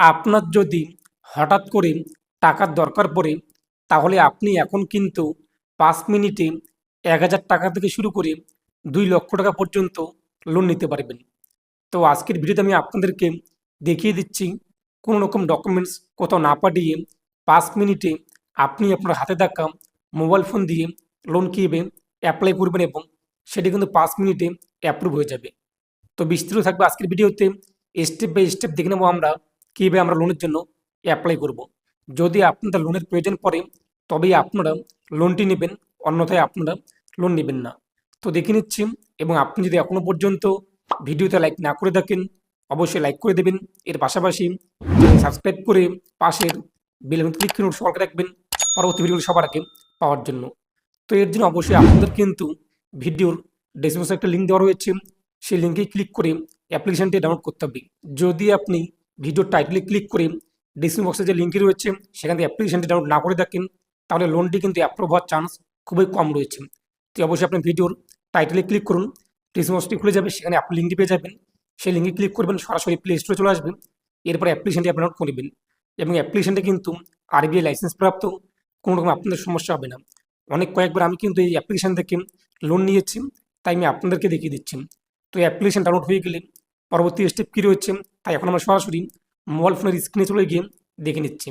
আপনার যদি হঠাৎ করে টাকার দরকার পড়ে, তাহলে আপনি এখন কিন্তু পাঁচ মিনিটে এক হাজার টাকা থেকে শুরু করে দুই লক্ষ টাকা পর্যন্ত লোন নিতে পারবেন। তো আজকের ভিডিওতে আমি আপনাদেরকে দেখিয়ে দিচ্ছি কোনো রকম ডকুমেন্টস কোথাও না পাঠিয়ে পাঁচ মিনিটে আপনি আপনার হাতে থাকা মোবাইল ফোন দিয়ে লোন কীভাবে অ্যাপ্লাই করবেন এবং সেটি কিন্তু পাঁচ মিনিটে অ্যাপ্রুভ হয়ে যাবে। তো বিস্তৃত থাকবে আজকের ভিডিওতে। স্টেপ বাই স্টেপ দেখে নেব আমরা কীভাবে আমরা লোনের জন্য অ্যাপ্লাই করব। যদি আপনাদের লোনের প্রয়োজন পড়ে, তবেই আপনারা লোনটি নেবেন, অন্যথায় আপনারা লোন নেবেন না। তো দেখে নিচ্ছি, এবং আপনি যদি এখনও পর্যন্ত ভিডিওতে লাইক না করে থাকেন, অবশ্যই লাইক করে দেবেন। এর পাশাপাশি সাবস্ক্রাইব করে পাশের বেল ক্লিক করে সরকার রাখবেন, পরবর্তী ভিডিওগুলো সবার আগে পাওয়ার জন্য। তো এর জন্য অবশ্যই আপনাদের কিন্তু ভিডিওর ডেসক্রিপশনে একটা লিঙ্ক দেওয়া রয়েছে। সেই লিঙ্কে ক্লিক করে অ্যাপ্লিকেশনটি ডাউনলোড করতে হবে। যদি আপনি ভিডিওর টাইটেলে ক্লিক করে ডিসক্রিপশন বক্সে যে লিঙ্কটি রয়েছে, সেখান থেকে অ্যাপ্লিকেশনটি ডাউনলোড না করে থাকেন তাহলে লোনটি কিন্তু অ্যাপ্রুভ হওয়ার চান্স খুবই কম রয়েছে। তো অবশ্যই আপনি ভিডিওর টাইটেলে ক্লিক করুন ডিসক্রিপশন বক্সটি খুলে যাবে, সেখানে আপনি লিঙ্কটি পেয়ে যাবেন। সেই লিঙ্কে ক্লিক করবেন, সরাসরি প্লে স্টোরে চলে আসবেন, এরপর অ্যাপ্লিকেশনটি আপনি ডাউনলোড করবেন এবং অ্যাপ্লিকেশনটি কিন্তু আরবিআই লাইসেন্স প্রাপ্ত, কোনো রকম আপনাদের সমস্যা হবে না। অনেক কয়েকবার আমি কিন্তু এই অ্যাপ্লিকেশন থেকে লোন নিয়েছি, তাই আমি আপনাদেরকে দেখিয়ে দিচ্ছি। তো অ্যাপ্লিকেশন ডাউনলোড হয়ে গেলে পরবর্তী স্টেপ কী রয়েছে তাই এখন আমরা সরাসরি মোবাইল ফোনের স্ক্রিনে চলে গিয়ে দেখে নিচ্ছি।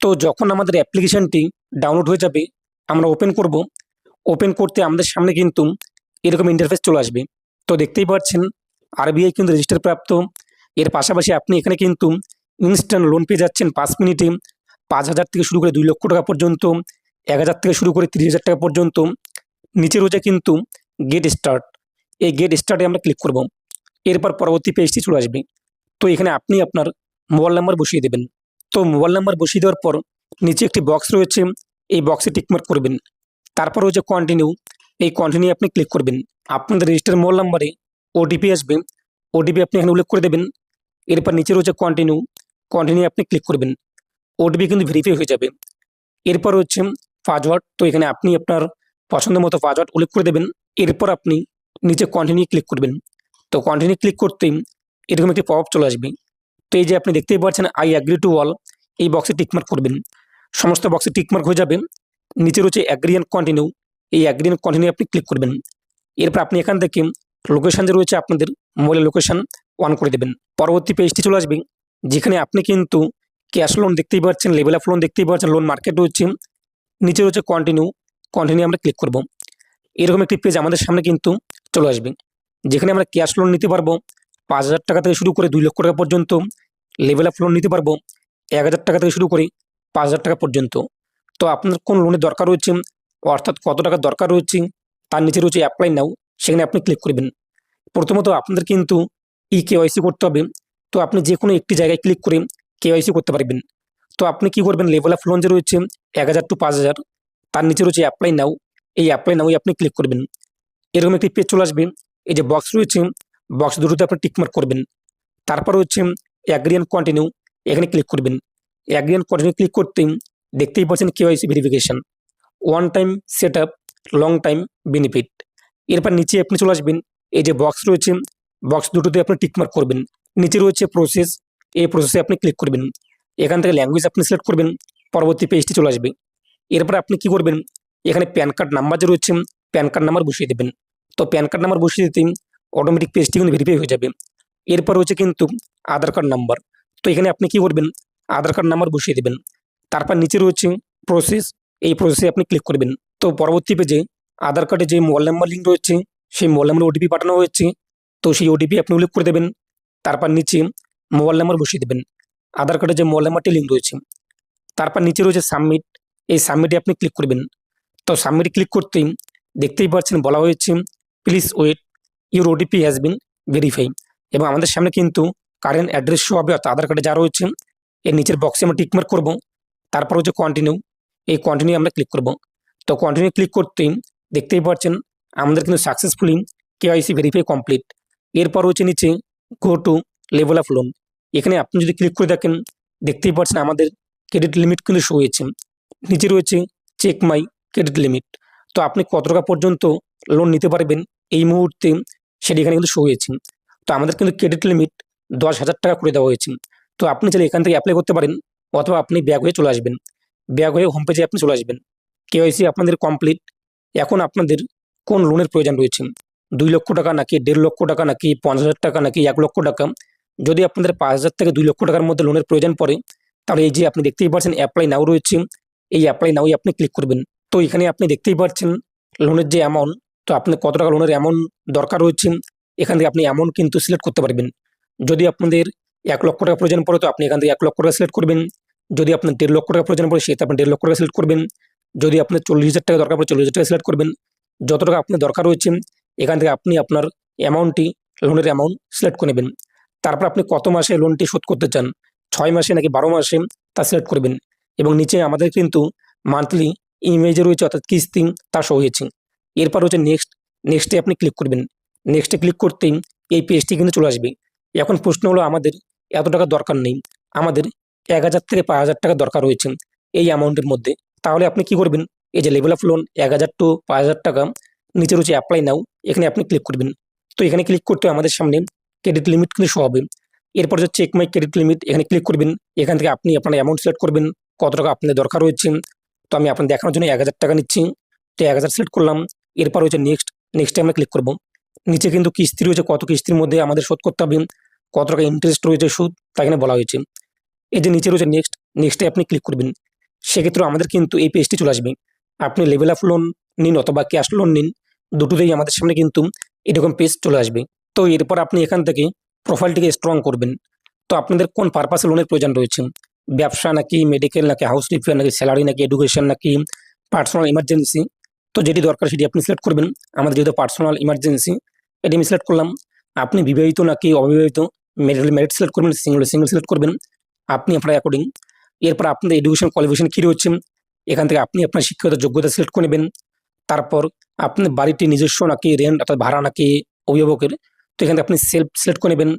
তো যখন আমাদের অ্যাপ্লিকেশনটি ডাউনলোড হয়ে যাবে, আমরা ওপেন করব। ওপেন করতে আমাদের সামনে কিন্তু এরকম ইন্টারফেস চলে আসবে। তো দেখতেই পাচ্ছেন আরবিআই কিন্তু রেজিস্টার প্রাপ্ত। এর পাশাপাশি আপনি এখানে কিন্তু ইনস্ট্যান্ট লোন পেয়ে যাচ্ছেন পাঁচ মিনিটে। পাঁচ হাজার থেকে শুরু করে দুই লক্ষ টাকা পর্যন্ত, এক হাজার থেকে শুরু করে তিরিশ হাজার টাকা পর্যন্ত। নিচে রয়েছে কিন্তু গেট স্টার্ট এই গেট স্টার্টে আমরা ক্লিক করব। এরপর পরবর্তী পেজটি চলে আসবে। তো এখানে আপনি আপনার মোবাইল নাম্বার বসিয়ে দেবেন। তো মোবাইল নাম্বার বসিয়ে দেওয়ার পর নিচে একটি বক্স রয়েছে, এই বক্সে টিকমার্ক করবেন। তারপর রয়েছে কন্টিনিউ এই কন্টিনিউ আপনি ক্লিক করবেন। আপনাদের রেজিস্টার মোবাইল নাম্বারে ওটিপি আসবে। ওটিপি আপনি এখানে উল্লেখ করে দেবেন। এরপর নিচে রয়েছে কন্টিনিউ কন্টিনিউ আপনি ক্লিক করবেন। ওটিপি কিন্তু ভেরিফাই হয়ে যাবে। এরপর হচ্ছে পাসওয়ার্ড তো এখানে আপনি আপনার পছন্দ মতো পাসওয়ার্ড উল্লেখ করে দেবেন। এরপর আপনি নিচে কন্টিনিউ ক্লিক করবেন। তো কন্টিনিউ ক্লিক করতেই এরকম একটি পপ চলে আসবে। তো এই যে আপনি দেখতেই পাচ্ছেন আই অ্যাগ্রি টু অল এই বক্সে টিকমার্ক করবেন। সমস্ত বক্সে টিকমার্ক হয়ে যাবে। নিচে রয়েছে অ্যাগ্রি অ্যান্ড কন্টিনিউ এই অ্যাগ্রি অ্যান্ড কন্টিনিউ আপনি ক্লিক করবেন। এরপর আপনি এখান থেকে লোকেশান যে রয়েছে আপনাদের মোবাইলের লোকেশান অন করে দেবেন। পরবর্তী পেজটি চলে আসবে, যেখানে আপনি কিন্তু ক্যাশ লোন দেখতেই পাচ্ছেন লেভেল অফ লোন দেখতেই পাচ্ছেন লোন মার্কেট রয়েছে। নিচে রয়েছে কন্টিনিউ কন্টিনিউ আমরা ক্লিক করব। এরকম একটি পেজ আমাদের সামনে কিন্তু চলে আসবে, যেখানে আমরা ক্যাশ লোন নিতে পারব। পাঁচ হাজার টাকা থেকে শুরু করে দুই লক্ষ টাকা পর্যন্ত লেভেল অফ লোন নিতে পারব, এক হাজার টাকা থেকে শুরু করে পাঁচ হাজার টাকা পর্যন্ত। তো আপনার কোন লোনের দরকার রয়েছে, অর্থাৎ কত টাকা দরকার রয়েছে, তার নিচে রয়েছে অ্যাপ্লাই নাও সেখানে আপনি ক্লিক করবেন। প্রথমত আপনাদের কিন্তু ই কেওয়াইসি করতে হবে, তো আপনি যে কোনো একটি জায়গায় ক্লিক করে কেওয়াইসি করতে পারবেন। তো আপনি কি করবেন লেভেল অফ লোন যে রয়েছে, এক হাজার টু পাঁচ হাজার, তার নিচে রয়েছে অ্যাপ্লাই নাও এই অ্যাপ্লাই নাও আপনি ক্লিক করবেন। এরকম একটি পেজ চলে আসবে, এই যে বক্স রয়েছে বক্স দুটোতে আপনি টিকমার্ক করবেন। তারপর হচ্ছে অ্যাগ্রিয়ান কন্টিনিউ এখানে ক্লিক করবেন। অ্যাগ্রিয়ান কন্টিনিউ ক্লিক করতেই দেখতেই পাচ্ছেন KYC verification one time set up long time benefit এরপর নিচে আপনি চলে আসবেন। এই যে বক্স রয়েছে বক্স দুটোতে আপনি টিকমার্ক করবেন। নিচে রয়েছে প্রসেস এই প্রসেসে আপনি ক্লিক করবেন। এখান থেকে ল্যাঙ্গুয়েজ আপনি সিলেক্ট করবেন। পরবর্তী পেজটি চলে আসবে। এরপর আপনি কি করবেন? এখানে প্যান কার্ড নাম্বার যে রয়েছে প্যান কার্ড নাম্বার বসিয়ে দেবেন। তো প্যান কার্ড নাম্বার বসিয়ে দিতে অটোমেটিক পেজটি কিন্তু ভেরিফাই হয়ে যাবে। এরপর রয়েছে কিন্তু আধার কার্ড নাম্বার তো এখানে আপনি কি করবেন? আধার কার্ড নাম্বার বসিয়ে দেবেন। তারপর নিচে রয়েছে প্রসেস এই প্রসেসে আপনি ক্লিক করবেন। তো পরবর্তী পেজে আধার কার্ডে যে মোবাইল নাম্বার লিঙ্ক রয়েছে, সেই মোবাইল নাম্বার ওটিপি পাঠানো হয়েছে। তো সেই ওটিপি আপনি উল্লেখ করে দেবেন। তারপর নিচে মোবাইল নাম্বার বসিয়ে দেবেন। আধার কার্ডে যে মোবাইল নাম্বারটি লিঙ্ক রয়েছে। তারপর নিচে রয়েছে সাবমিট এই সাবমিটে আপনি ক্লিক করবেন। তো সাবমিট ক্লিক করতেই দেখতেই পাচ্ছেন বলা হয়েছে please wait your OTP has been verify এবং আমাদের সামনে কিন্তু কারেন্ট অ্যাড্রেস শো হবে, অর্থাৎ আধার কার্ডে যা রয়েছে, এর নিচের বক্সে আমরা টিকমার্ক করব। তারপর হচ্ছে কন্টিনিউ এই কন্টিনিউ আমরা ক্লিক করব। তো কন্টিনিউ ক্লিক করতেই দেখতেই পাচ্ছেন, আমাদের কিন্তু সাকসেসফুলি কেওয়াইসি ভেরিফাই কমপ্লিট এরপর হচ্ছে নিচে go to level of loan এখানে আপনি যদি ক্লিক করে দেখেন, দেখতেই পাচ্ছেন আমাদের ক্রেডিট লিমিট কিন্তু শো হয়েছে। নিচে রয়েছে চেক মাই ক্রেডিট লিমিট তো আপনি কত টাকা পর্যন্ত লোন নিতে পারবেন? এই মুহূর্তে সেটি এখানে কিন্তু শো হয়েছে। তো আমাদের কিন্তু ক্রেডিট লিমিট দশ হাজার টাকা করে দেওয়া হয়েছে। তো আপনি চাইলে এখান থেকে অ্যাপ্লাই করতে পারেন অথবা আপনি ব্যাগ হয়ে চলে আসবেন। ব্যাগ হয়ে হোম পেজে আপনি চলে আসবেন। কেওয়াইসি আপনাদের কমপ্লিট এখন আপনাদের কোন লোনের প্রয়োজন রয়েছে? দুই লক্ষ টাকা নাকি দেড় লক্ষ টাকা নাকি পঞ্চাশ হাজার টাকা নাকি এক লক্ষ টাকা? যদি আপনাদের পাঁচ হাজার থেকে দুই লক্ষ টাকার মধ্যে লোনের প্রয়োজন পড়ে, তাহলে এই যে আপনি দেখতেই পাচ্ছেন অ্যাপ্লাই নাও রয়েছে। এই অ্যাপ্লাই নাওই আপনি ক্লিক করবেন। তো এখানে আপনি দেখতেই পাচ্ছেন লোনের যে অ্যামাউন্ট তো আপনার কত টাকা লোনের অ্যামাউন্ট দরকার রয়েছে? এখান থেকে আপনি অ্যামাউন্ট কিন্তু সিলেক্ট করতে পারবেন। যদি আপনাদের এক লক্ষ টাকা প্রয়োজন পড়ে, তো আপনি এখান থেকে এক লক্ষ টাকা সিলেক্ট করবেন। যদি আপনার দেড় লক্ষ টাকা প্রয়োজন পড়ে, সেটা আপনি দেড় লক্ষ টাকা সিলেক্ট করবেন। যদি আপনার চল্লিশ হাজার টাকা দরকার পড়ে, চল্লিশ হাজার টাকা সিলেক্ট করবেন। যত টাকা আপনার দরকার রয়েছে, এখান থেকে আপনি আপনার অ্যামাউন্টটি লোনের অ্যামাউন্ট সিলেক্ট করে নেবেন। তারপর আপনি কত মাসে লোনটি শোধ করতে চান? ছয় মাসে নাকি বারো মাসে তা সিলেক্ট করবেন। এবং নিচে আমাদের কিন্তু মান্থলি ইমেজে রয়েছে, অর্থাৎ কিস্তি, তা শো হয়েছে। এরপর হচ্ছে নেক্সট নেক্সটে আপনি ক্লিক করবেন। নেক্সটে ক্লিক করতেই এই পেজটি কিন্তু চলে আসবে। এখন প্রশ্ন হলো, আমাদের এত টাকা দরকার নেই। আমাদের এক হাজার থেকে পাঁচ হাজার টাকা দরকার রয়েছে এই অ্যামাউন্টের মধ্যে। তাহলে আপনি কি করবেন? এই যে লেভেল অফ লোন এক হাজার টু পাঁচ হাজার টাকা নিচে রয়েছে অ্যাপ্লাই নাও এখানে আপনি ক্লিক করবেন। তো এখানে ক্লিক করতে আমাদের সামনে ক্রেডিট লিমিট কিন্তু শো হবে। এরপর হচ্ছে চেক মাই ক্রেডিট লিমিট এখানে ক্লিক করবেন। এখান থেকে আপনি আপনার অ্যামাউন্ট সিলেক্ট করবেন, কত টাকা আপনাদের দরকার রয়েছে। তো আমি আপনার দেখানোর জন্য এক হাজার টাকা নিচ্ছি। তো এক হাজার সিলেক্ট করলাম। এরপর হচ্ছে নেক্সট নেক্সটে আমরা ক্লিক করব। নিচে কিন্তু কিস্তি রয়েছে, কত কিস্তির মধ্যে আমাদের শোধ করতে হবে, কত টাকা ইন্টারেস্ট রয়েছে সুদ তা এখানে বলা হয়েছে। এই যে নিচে রয়েছে নেক্সট নেক্সটে আপনি ক্লিক করবেন। সেক্ষেত্রে আমাদের কিন্তু এই পেজটি চলে আসবে। আপনি লেভেল অফ লোন নিন অথবা ক্যাশ লোন নিন, দুটোতেই আমাদের সামনে কিন্তু এরকম পেজ চলে আসবে। তো এরপর আপনি এখান থেকে প্রোফাইলটিকে স্ট্রং করবেন। তো আপনাদের কোন পারপাসে লোনের প্রয়োজন রয়েছে? ব্যবসা নাকি মেডিকেল নাকি হাউস রিপেয়ার নাকি স্যালারি নাকি এডুকেশন নাকি পার্সোনাল ইমার্জেন্সি তো যেটি দরকার সেটি আপনি সিলেক্ট করবেন। আমাদের যেহেতু পার্সোনাল ইমার্জেন্সি এটি আমি সিলেক্ট করলাম। আপনি বিবাহিত নাকি অবিবাহিত মেরিট মেরিট সিলেক্ট করবেন সিঙ্গেল সিঙ্গেল সিলেক্ট করবেন। আপনি আপনার অ্যাকর্ডিং এরপর আপনাদের এডুকেশন কোয়ালিফিকেশন কী রয়েছে? এখান থেকে আপনি আপনার শিক্ষাগত যোগ্যতা সিলেক্ট করে নেবেন। তারপর আপনার বাড়িটি নিজস্ব নাকি রেন্ট অর্থাৎ ভাড়া নাকি অভিভাবকের, তো এখান থেকে আপনি সেলফ সিলেক্ট করে নেবেন।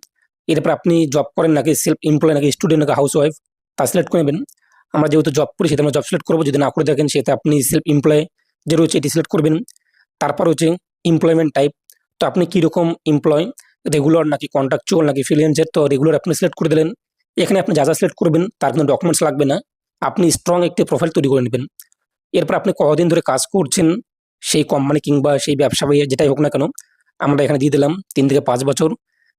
এরপর আপনি জব করেন নাকি সেলফ এমপ্লয় নাকি স্টুডেন্ট নাকি হাউস ওয়াইফ তা সিলেক্ট করে নেবেন। আমরা যেহেতু জব করি সেটা আমরা জব সিলেক্ট করব। যদি না করে দেখেন সেটা আপনি সেলফ এমপ্লয় যে রয়েছে এটি সিলেক্ট করবেন। তারপর হচ্ছে এমপ্লয়মেন্ট টাইপ তো আপনি কীরকম এমপ্লয় রেগুলার নাকি কন্ট্রাকচুয়াল নাকি ফ্রিল্যান্সার তো রেগুলার আপনি সিলেক্ট করে দিলেন। এখানে আপনি যা যা সিলেক্ট করবেন, তার কোনো ডকুমেন্টস লাগবে না। আপনি স্ট্রং একটি প্রোফাইল তৈরি করে নেবেন। এরপর আপনি কতদিন ধরে কাজ করছেন, সেই কোম্পানি কিংবা সেই ব্যবসা বা যেটাই হোক না কেন, আমরা এখানে দিয়ে দিলাম তিন থেকে পাঁচ বছর।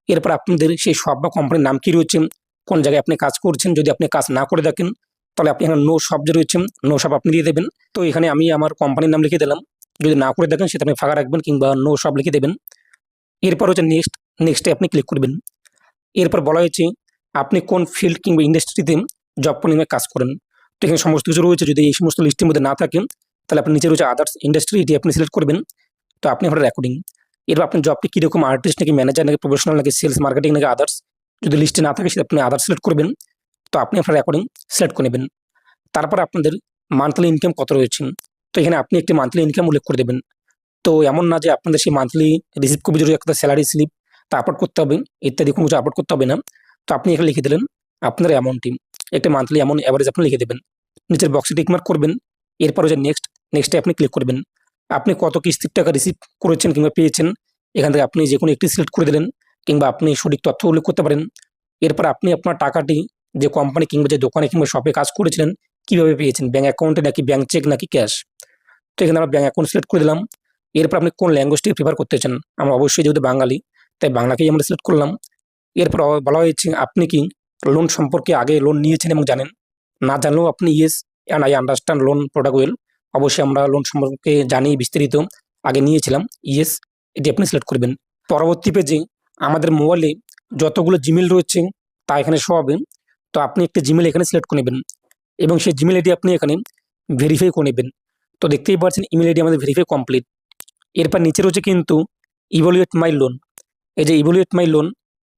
এরপর আপনাদের সেই সব বা কোম্পানির নাম কী রয়েছে, কোন জায়গায় আপনি কাজ করছেন, যদি আপনি কাজ না করে দেখেন তাহলে আপনি এখানে নো শপ যে রয়েছে নো শপ আপনি দিয়ে দেবেন। তো এখানে আমি আমার কোম্পানির নাম লিখে দিলাম। যদি না করে দেখেন সেটা আপনি ফাঁকা রাখবেন কিংবা নো শপ লিখে দেবেন। এরপর হচ্ছে নেক্সট নেক্সটে আপনি ক্লিক করবেন। এরপর বলা হয়েছে, আপনি কোন ফিল্ড কিংবা ইন্ডাস্ট্রিতে জব পরিমাণে কাজ করেন? তো এখানে সমস্ত কিছু রয়েছে। যদি এই সমস্ত লিস্টের মধ্যে না থাকে, তাহলে আপনি নিচে রয়েছে আদার্স ইন্ডাস্ট্রি এটি আপনি সিলেক্ট করবেন। তো আপনি আপনার রেকর্ডিং এরপর আপনার জবটি কীরকম আর্টিস্ট নাকি ম্যানেজার নাকি প্রফেশনাল নাকি সেলস মার্কেটিং নাকি আদার্স যদি লিস্টে না থাকে, সেটা আপনি আদার্স সিলেক্ট করবেন। তো আপনি আপনার রেকর্ডিং সিলেক্ট করে নেবেন। তারপর আপনাদের মান্থলি ইনকাম কত রয়েছে? তো এখানে আপনি একটি মান্থলি ইনকাম উল্লেখ করে দেবেন। তো এমন না যে আপনাদের সেই মান্থলি রিসিভ কপি জরুরি একটা স্যালারি স্লিপ তা আপলোড করতে হবে, ইত্যাদি কোনো কিছু আপলোড করতে হবে না। তো আপনি এখানে লিখে দিলেন আপনার অ্যামাউন্টটি একটা মান্থলি অ্যামাউন্ট অ্যাভারেজ আপনি লিখে দেবেন। নিচের বক্সে টিকমার্ক করবেন। এরপর হচ্ছে নেক্সট নেক্সটে আপনি ক্লিক করবেন। আপনি কত কিস্তির টাকা রিসিভ করেছেন কিংবা পেয়েছেন, এখান থেকে আপনি যে কোনো একটি সিলেক্ট করে দিলেন, কিংবা আপনি সঠিক তথ্য উল্লেখ করতে পারেন। এরপর আপনি আপনার টাকাটি যে কোম্পানি কিংবা যে দোকানে কিংবা শপে কাজ করেছিলেন, কীভাবে পেয়েছেন? ব্যাঙ্ক অ্যাকাউন্টে নাকি ব্যাঙ্ক চেক নাকি ক্যাশ তো এখানে আমরা ব্যাঙ্ক অ্যাকাউন্ট সিলেক্ট করে দিলাম। এরপর আপনি কোন ল্যাঙ্গুয়েজটি প্রিফার করতে চান? আমরা অবশ্যই যেহেতু বাঙালি, তাই বাংলাকেই আমরা সিলেক্ট করলাম। এরপর বলা হয়েছে, আপনি কি লোন সম্পর্কে আগে লোন নিয়েছেন এবং জানেন? না জানলেও আপনি yes and I understand loan product well অবশ্যই আমরা লোন সম্পর্কে জানি, বিস্তারিত আগে নিয়েছিলাম। ইয়েস এটি আপনি সিলেক্ট করবেন। পরবর্তী পেজে আমাদের মোবাইলে যতগুলো জিমেল রয়েছে, তা এখানে হবে। তো আপনি একটি জিমেল এখানে সিলেক্ট করে নেবেন এবং সেই জিমেল আইডি আপনি এখানে ভেরিফাই করে নেবেন। তো দেখতেই পাচ্ছেন ইমেল আইডি আমাদের ভেরিফাই কমপ্লিট এরপর নিচে রয়েছে কিন্তু ইভলিউট মাই লোন এই যে ইভলিউট মাই লোন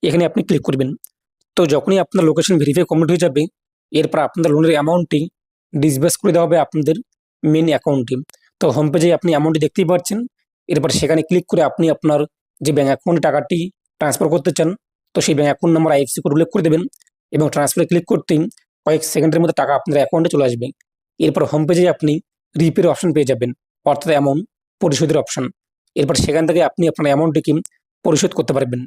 এখানে আপনি ক্লিক করবেন। তো যখনই আপনার লোকেশন ভেরিফাই কমপ্লিট হয়ে যাবে, এরপর আপনাদের লোনের অ্যামাউন্টটি ডিসবার্স করে দেওয়া হবে আপনাদের মেন অ্যাকাউন্টে তো হোম পেজে আপনি অ্যামাউন্টটি দেখতেই পাচ্ছেন। এরপর সেখানে ক্লিক করে আপনি আপনার যে ব্যাঙ্ক অ্যাকাউন্টে টাকাটি ট্রান্সফার করতে চান, তো সেই bank account number IFC code উল্লেখ করে দেবেন। এবং ট্রান্সফারে ক্লিক করতেই কয়েক সেকেন্ডের মধ্যে টাকা আপনার অ্যাকাউন্টে চলে আসবে। এরপর হোম পেজে আপনি রিপের অপশন পেয়ে যাবেন, অর্থাৎ অ্যামাউন্ট পরিশোধের অপশন এরপর সেখান থেকে আপনি আপনার অ্যামাউন্টটিকে পরিশোধ করতে পারবেন।